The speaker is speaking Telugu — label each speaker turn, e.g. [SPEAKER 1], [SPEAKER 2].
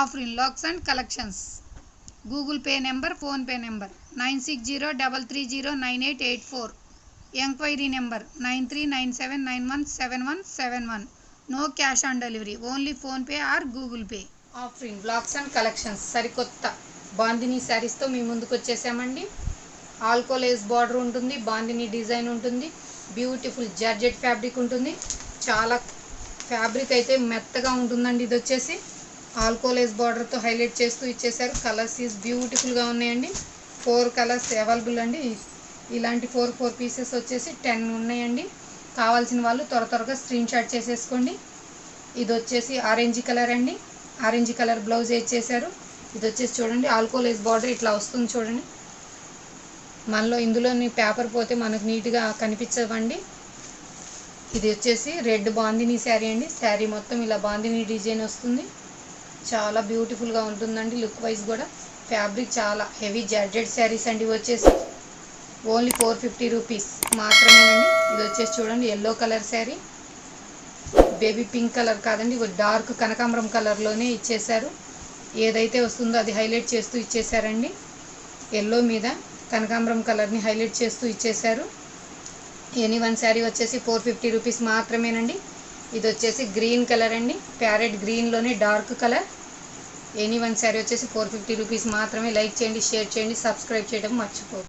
[SPEAKER 1] Afrin locks and collections. Google pay number PhonePe number nine six zero double three zero nine eight eight four. Enquiry number nine three nine seven nine one seven one seven one. No cash on delivery only PhonePe or Google pay. Offering blocks and collections సరికొత్త. బాందిని శారీస్తో మీ ముందుకు వచ్చేసామండి. ఆల్కోలేస్ బార్డర్ ఉంటుంది బాందిని డిజైన్ ఉంటుంది బ్యూటిఫుల్ జార్జెట్ ఫ్యాబ్రిక్ ఉంటుంది. చాలా ఫ్యాబ్రిక్ అయితే మెత్తగా ఉంటుందండి ఇది వచ్చేసి ఆల్కోలైజ్ బార్డర్తో హైలైట్ చేస్తూ ఇచ్చేసారు కలర్స్ ఈజ్ బ్యూటిఫుల్గా ఉన్నాయండి. ఫోర్ కలర్స్ అవైలబుల్ అండి. ఇలాంటి ఫోర్ ఫోర్ పీసెస్ వచ్చేసి టెన్ ఉన్నాయండి. కావాల్సిన వాళ్ళు త్వర త్వరగా స్క్రీన్ షాట్ చేసేసుకోండి. ఇది వచ్చేసి ఆరెంజ్ కలర్ అండి. ఆరెంజ్ కలర్ బ్లౌజ్ ఇచ్చేసారు ఇది వచ్చేసి చూడండి ఆల్కోలైజ్ బార్డర్ ఇట్లా వస్తుంది చూడండి. మనలో ఇందులోని పేపర్ పోతే మనకు నీట్గా కనిపించవండి. ఇది వచ్చేసి రెడ్ బాందినీ శారీ అండి. శారీ మొత్తం ఇలా బాందినీ డిజైన్ వస్తుంది. చాలా బ్యూటిఫుల్గా ఉంటుందండి లుక్ వైజ్ కూడా. ఫ్యాబ్రిక్ చాలా హెవీ జార్జెడ్ శారీస్ అండి వచ్చేసి. ఓన్లీ ఫోర్ ఫిఫ్టీ రూపీస్ మాత్రమేనండి. ఇది వచ్చేసి చూడండి yellow colour sari baby pink colour కాదండి ఇవి డార్క్ కనకాంబరం కలర్లోనే ఇచ్చేశారు. ఏదైతే వస్తుందో అది హైలైట్ చేస్తూ ఇచ్చేసారండి ఎల్లో మీద కనకాంబరం కలర్ని హైలైట్ చేస్తూ ఇచ్చేశారు. ఎనీ వన్ శారీ వచ్చేసి ఫోర్ ఫిఫ్టీ రూపీస్ మాత్రమేనండి. ఇది వచ్చేసి గ్రీన్ కలర్ అండి. Parrot గ్రీన్లోనే dark colour. Any one sari వచ్చేసి ఫోర్ ఫిఫ్టీ రూపీస్ మాత్రమే లైక్ చేయండి షేర్ చేయండి సబ్స్క్రైబ్ చేయడం మర్చిపోదు